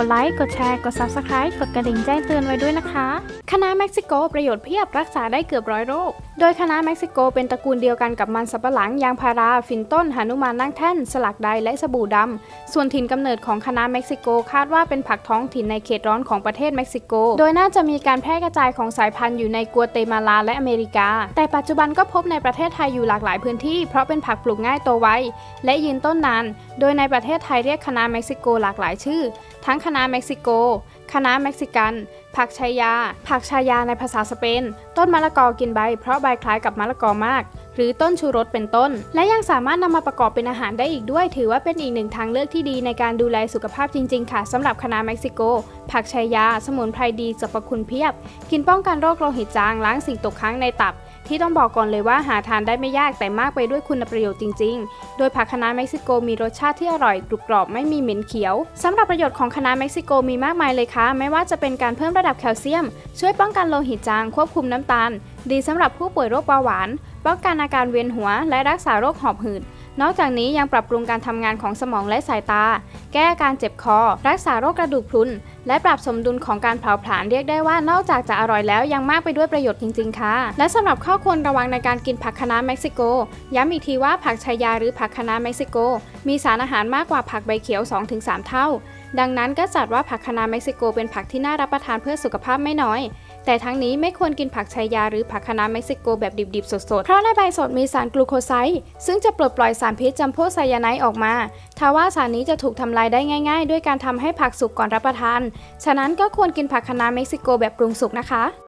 กดไลค์ กดแชร์ กด Subscribe กดกระดิ่งแจ้งเตือนไว้ด้วยนะคะ คณะเม็กซิโกประโยชน์เพียบรักษาได้เกือบร้อยโรค โดยคณะเม็กซิโกเป็นตระกูลเดียวกันกับมันสำปะหลัง ยางพารา ฟินต้น หานุมานนั่งแท่น สลักใดและสบู่ดำ ส่วนถิ่นกำเนิดของคณะเม็กซิโกคาดว่าเป็นผักท้องถิ่นในเขตร้อนของประเทศเม็กซิโก โดยน่าจะมีการแพร่กระจายของสายพันธุ์อยู่ในกัวเตมาลาและอเมริกา แต่ปัจจุบันก็พบในประเทศไทยอยู่หลากหลายพื้นที่ เพราะเป็นผักปลูกง่ายโตไวและยืนต้นนาน โดยในประเทศไทยเรียกคณะเม็กซิโกหลากหลายชื่อ ทั้งคณะเม็กซิโกคณะเม็กซิกัน ผักชายา ผักชายาในภาษาสเปน ต้นมะละกอกินใบ เพราะใบคล้ายกับมะละกอมาก หรือต้นชูรสเป็นต้น และยังสามารถนำมาประกอบเป็นอาหารได้อีกด้วย ถือว่าเป็นอีกหนึ่งทางเลือกที่ดีในการดูแลสุขภาพจริง ๆ ค่ะสำหรับคณะเม็กซิโก ผักชายา สมุนไพรดีสรรพคุณเพียบ กินป้องกันโรคโลหิตจาง ล้างสิ่งตกค้างในตับ ที่ต้องบอกก่อนเลยว่าหาทานได้ไม่ยากแต่มากไปด้วยคุณประโยชน์จริง ๆ โดยผักคะน้าเม็กซิโกมีรสชาติที่อร่อยกรุบกรอบไม่มีเหม็นเขียวสำหรับประโยชน์ของคะน้าเม็กซิโกมีมากมายเลยค่ะ ไม่ว่าจะเป็นการเพิ่มระดับแคลเซียม ช่วยป้องกันโลหิตจางควบคุมน้ำตาล ดีสำหรับผู้ป่วยโรคเบาหวาน ป้องกันอาการเวียนหัว และรักษาโรคหอบหืด นอกจากนี้ยังปรับปรุงการทำงานของสมองและสายตา แก้อาการเจ็บคอ รักษาโรคกระดูกพรุน และปรับสมดุลของการเผาผลาญเรียกได้ว่านอกจากจะอร่อยแล้วยังมากไปด้วยประโยชน์จริง ๆ ค่ะ และสำหรับข้อควรระวังในการกินผักคะน้าเม็กซิโก ย้ำอีกทีว่าผักชายาหรือผักคะน้าเม็กซิโก มีสารอาหารมากกว่าผักใบเขียว 2-3 เท่า ดังนั้นก็จัดว่าผักคะน้าเม็กซิโกเป็นผักที่น่ารับประทานเพื่อสุขภาพไม่น้อย แต่ทั้งนี้ไม่ควรกินผักชายาหรือผักคะน้าเม็กซิโกแบบดิบๆ สดๆ เพราะในใบสดมีสารกลูโคไซด์ซึ่งจะปลดปล่อยสารพิษจำพวกไซยาไนด์ออกมาทว่าสารนี้จะถูกทำลายได้ง่าย ๆ ด้วยการทำให้ผักสุกก่อนรับประทาน ฉะนั้นก็ควรกินผักคะน้าเม็กซิโกแบบปรุงสุกนะคะ